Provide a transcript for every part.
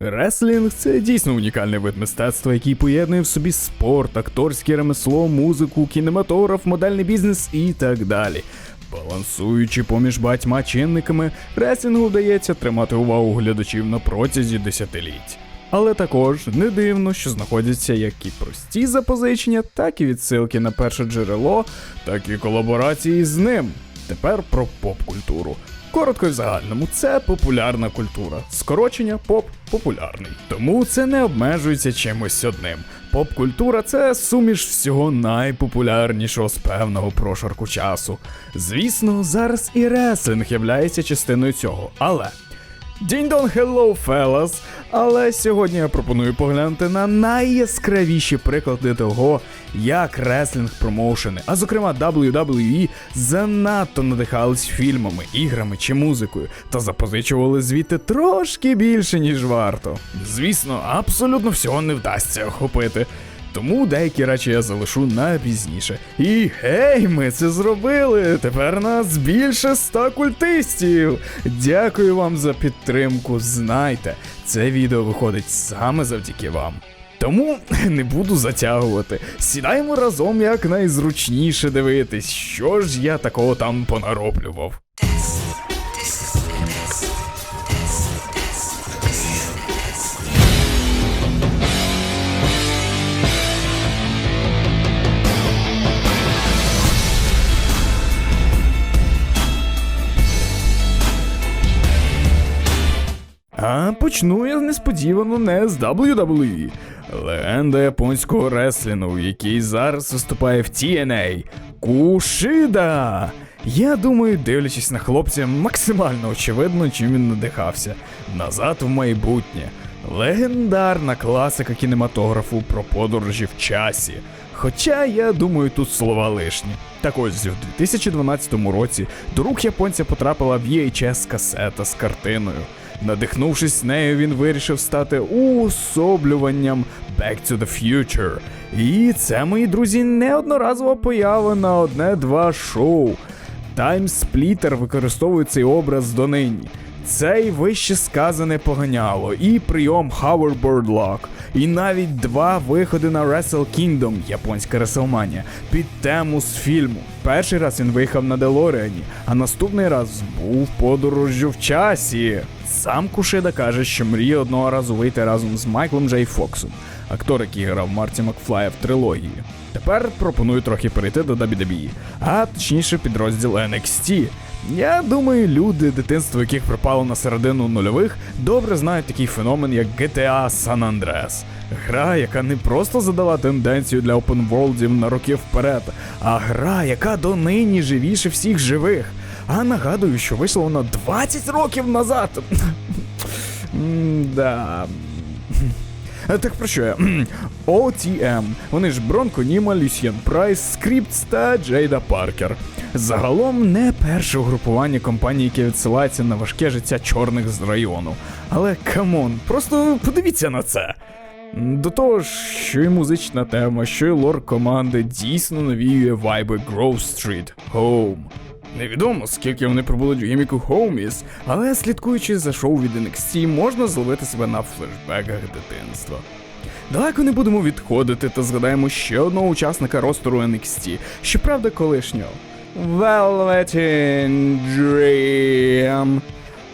Реслінг це дійсно унікальний вид мистецтва, який поєднує в собі спорт, акторське ремесло, музику, кінематограф, модельний бізнес і так далі. Балансуючи поміж багатьма чинниками, реслінгу вдається тримати увагу глядачів на протязі десятиліть. Але також не дивно, що знаходяться як і прості запозичення, так і відсилки на перше джерело, так і колаборації з ним. Тепер про поп-культуру. Коротко і в загальному, це популярна культура. Скорочення поп популярний. Тому це не обмежується чимось одним. Поп-культура це суміш всього найпопулярнішого з певного прошарку часу. Звісно, зараз і реслінг являється частиною цього, але. Дінь-дон, hello, fellas! Але сьогодні я пропоную поглянути на найяскравіші приклади того, як реслінг промоушени, а зокрема WWE, занадто надихались фільмами, іграми чи музикою та запозичували звідти трошки більше, ніж варто. Звісно, абсолютно всього не вдасться охопити. Тому деякі речі я залишу на пізніше. І гей, ми це зробили! Тепер нас більше ста культистів. Дякую вам за підтримку. Знайте, це відео виходить саме завдяки вам. Тому не буду затягувати. Сідаємо разом як найзручніше дивитись, що ж я такого там понароблював. А почну я несподівано не з WWE. Легенда японського реслінгу, який зараз виступає в TNA. Кушида! Я думаю, дивлячись на хлопця, максимально очевидно, чим він надихався. Назад в майбутнє. Легендарна класика кінематографу про подорожі в часі. Хоча я думаю, тут слова лишні. Так ось, у 2012 році до рук японця потрапила VHS касета з картиною. Надихнувшись нею, він вирішив стати уособлюванням Back to the Future. І це, мої друзі, неодноразова поява на одне-два шоу. Таймсплітер використовує цей образ донині. Це й вище сказане поганяло, і прийом Hoverboard Lock, і навіть два виходи на Wrestle Kingdom, японська Реселманія, під тему з фільму. Перший раз він виїхав на Делоріані, а наступний раз був подорожжю в часі. Сам Кушида каже, що мріє одного разу вийти разом з Майклом Джей Фоксом, актор, який грав Марті Макфлая в трилогії. Тепер пропоную трохи перейти до WWE, а точніше підрозділ NXT. Я думаю, люди, дитинство яких припало на середину нульових, добре знають такий феномен, як GTA San Andreas. Гра, яка не просто задала тенденцію для опенворлдів на роки вперед, а гра, яка донині живіше всіх живих. А нагадую, що вийшла вона 20 років назад. Да. Так про що я? OTM. Вони ж Бронко Німа, Люсьєн Прайс, Скріптс та Джейда Паркер. Загалом не перше угрупування компанії, яке відсилається на важке життя чорних з району. Але камон, просто подивіться на це. До того ж, що й музична тема, що й лор команди дійсно навіює вайби Grove Street Home. Невідомо, скільки вони пробудуть в гіміку Homies, але слідкуючи за шоу від NXT, можна зловити себе на флешбеках дитинства. Далеко не будемо відходити та згадаємо ще одного учасника ростеру NXT, щоправда, колишнього. Velveteen Dream.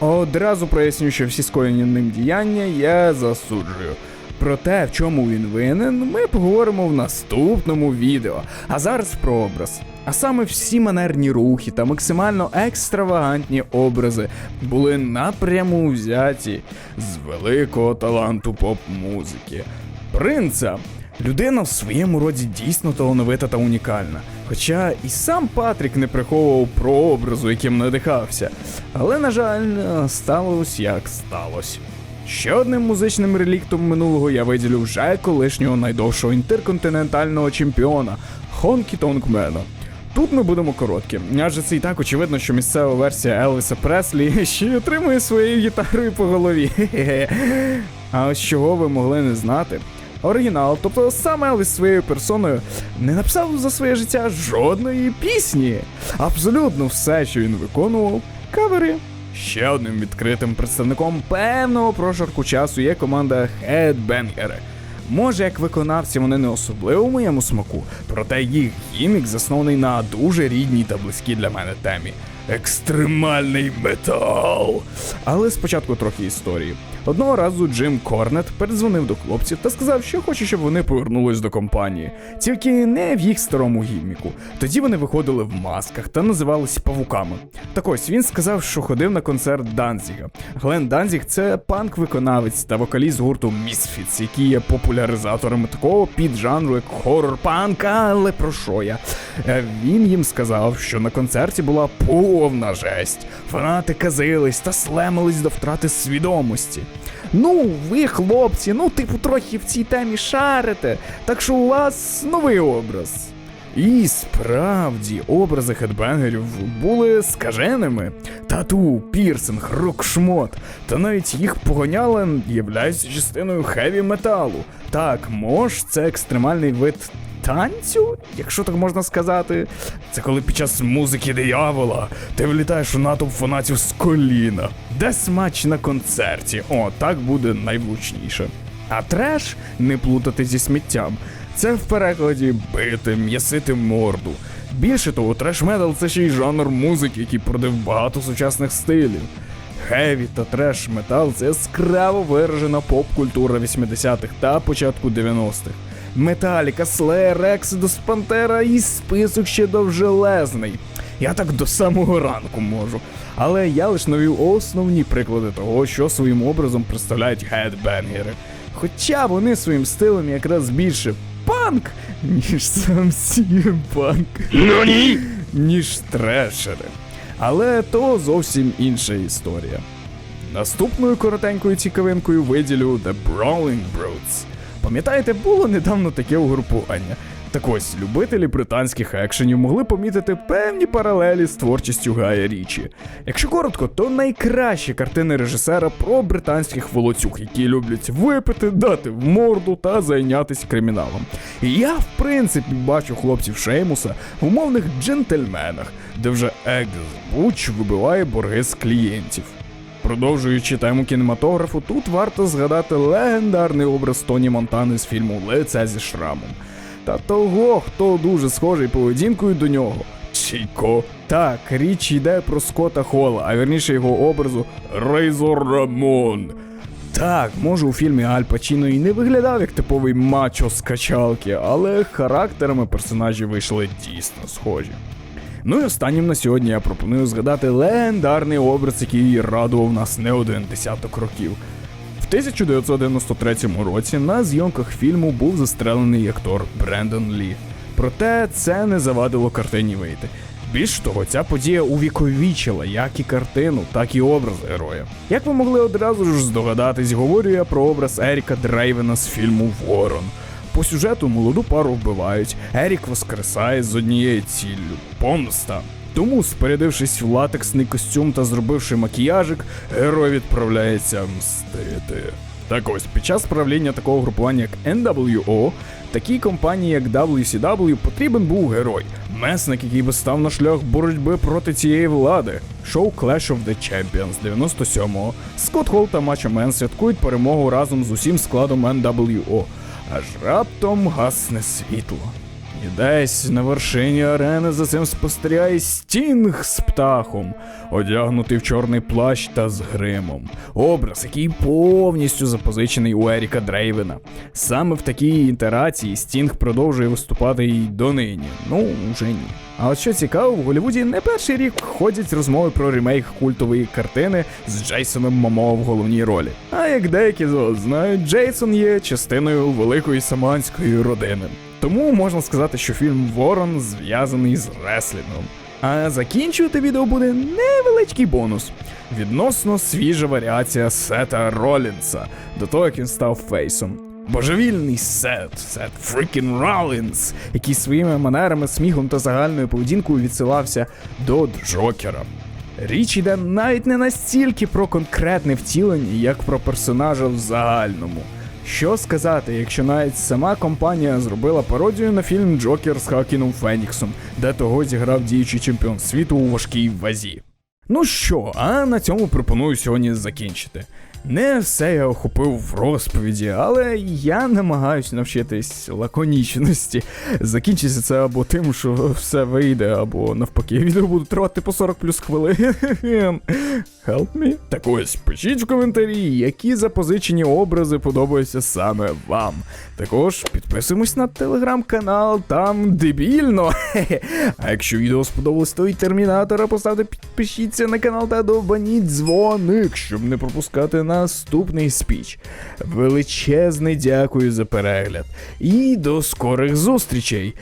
Одразу проясню, що всі скоєні ним діяння я засуджую. Про те, в чому він винен, ми поговоримо в наступному відео. А зараз про образ. А саме всі манерні рухи та максимально екстравагантні образи були напряму взяті з великого таланту поп-музики. Принца. Людина в своєму роді дійсно талановита та унікальна. Хоча і сам Патрік не приховував про образу, яким надихався. Але, на жаль, сталося як сталося. Ще одним музичним реліктом минулого я виділю вже колишнього найдовшого інтерконтинентального чемпіона Хонкі Тонгмена. Тут ми будемо короткі, адже це і так очевидно, що місцева версія Елвіса Преслі ще й отримує своєю гітарою по голові. А ось чого ви могли не знати? Оригінал, тобто сам Елвіс своєю персоною, не написав за своє життя жодної пісні. Абсолютно все, що він виконував, кавери. Ще одним відкритим представником певного прошарку часу є команда Headbanger. Може, як виконавці вони не особливо в моєму смаку, проте їх гімік заснований на дуже рідній та близькій для мене темі. Екстремальний метал. Але спочатку трохи історії. Одного разу Джим Корнет передзвонив до хлопців та сказав, що хоче, щоб вони повернулись до компанії, тільки не в їх старому гімміку. Тоді вони виходили в масках та називались павуками. Так ось він сказав, що ходив на концерт Данзіга. Глен Данзіг це панк-виконавець та вокаліст гурту Misfits, які є популяризаторами такого піджанру, як хоррор-панк, але про що я? Е, Він їм сказав, що на концерті була повна жесть. Фанати казились та слемились до втрати свідомості. Ну, ви, хлопці, ну, типу, трохи в цій темі шарите, так що у вас новий образ. І справді образи хедбенгерів були скаженими. Тату, пірсинг, рок-шмот, та навіть їх погоняли являються частиною хеві металу. Так, мож це екстремальний вид танцю, якщо так можна сказати. Це коли під час музики диявола ти влітаєш у натовп фанатів з коліна. Де смач на концерті? О, так буде найвлучніше. А треш не плутати зі сміттям. Це в перекладі бити, м'ясити морду. Більше того, треш-метал це ще й жанр музики, який продав багато сучасних стилів. Хеві та треш метал це яскраво виражена поп-культура 80-х та початку 90-х. Металіка, Slayer, Exodus, Пантера і список ще довжелезний. Я так до самого ранку можу. Але я лише навів основні приклади того, що своїм образом представляють хедбенгери. Хоча вони своїм стилем якраз більше панк, ніж сам CM панк. Ну ні! ніж трешери. Але то зовсім інша історія. Наступною коротенькою цікавинкою виділю The Brawling Brutes. Пам'ятаєте, було недавно таке угрупування. Так ось, любителі британських екшенів могли помітити певні паралелі з творчістю Гая Річі. Якщо коротко, то найкращі картини режисера про британських волоцюг, які люблять випити, дати в морду та зайнятися криміналом. І я, в принципі, бачу хлопців Шеймуса в умовних джентльменах, де вже Екс Буч вибиває борги з клієнтів. Продовжуючи тему кінематографу, тут варто згадати легендарний образ Тоні Монтани з фільму Лице зі шрамом. Та того, хто дуже схожий поведінкою до нього. Чіко. Так, річ йде про Скотта Холла, а вірніше його образу Рейзор Рамон. Так, може у фільмі Аль Пачіно і не виглядав як типовий мачо з качалки, але характерами персонажів вийшли дійсно схожі. Ну і останнім на сьогодні я пропоную згадати легендарний образ, який радував нас не один десяток років. В 1993 році на зйомках фільму був застрелений актор Брендон Лі. Проте це не завадило картині вийти. Більш того, ця подія увіковічила як і картину, так і образ героя. Як ви могли одразу ж здогадатись, говорю я про образ Еріка Дрейвена з фільму Ворон. По сюжету молоду пару вбивають, Ерік воскресає з однією ціллю помста. Тому, спорядившись в латексний костюм та зробивши макіяжик, герой відправляється мстити. Так ось, під час правління такого групування, як NWO, такій компанії, як WCW, потрібен був герой, месник, який би став на шлях боротьби проти цієї влади. Шоу Clash of the Champions 97-го. Скотт Холл та Мачо Мен святкують перемогу разом з усім складом NWO. Аж раптом гасне світло. І десь на вершині арени за цим спостерігає стінг з птахом, одягнутий в чорний плащ та з гримом. Образ, який повністю запозичений у Еріка Дрейвена. Саме в такій інтерації Стінг продовжує виступати і донині. Ну, уже ні. А от що цікаво, в Голлівуді не перший рік ходять розмови про ремейк культової картини з Джейсоном Момо в головній ролі. А як деякі з вас знають, Джейсон є частиною великої саманської родини. Тому можна сказати, що фільм Ворон зв'язаний з реслінгом. А закінчувати відео буде невеличкий бонус. Відносно свіжа варіація Сета Ролінса до того, як він став фейсом. Божевільний Сет, Сет Фрікін Ролінс, який своїми манерами, сміхом та загальною поведінкою відсилався до Джокера. Річ йде навіть не настільки про конкретне втілення, як про персонажа в загальному. Що сказати, якщо навіть сама компанія зробила пародію на фільм Джокер з Хакіном Феніксом, де того зіграв діючий чемпіон світу у важкій вазі. Ну що, а на цьому пропоную сьогодні закінчити. Не все я охопив в розповіді, але я намагаюся навчитись лаконічності. Закінчиться це або тим, що все вийде, або навпаки, відео буде тривати по 40 плюс хвилин. Help me. Так ось, пишіть в коментарі, які запозичені образи подобаються саме вам. Також підписуємось на телеграм-канал, там дебільно. А якщо відео сподобалось, то і термінатора поставте, підпишіться на канал та довбаніть дзвоник, щоб не пропускати наступний спіч. Величезне дякую за перегляд. І до скорих зустрічей.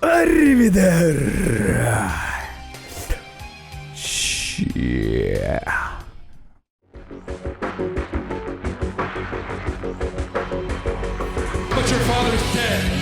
Арівідер! But your father's dead.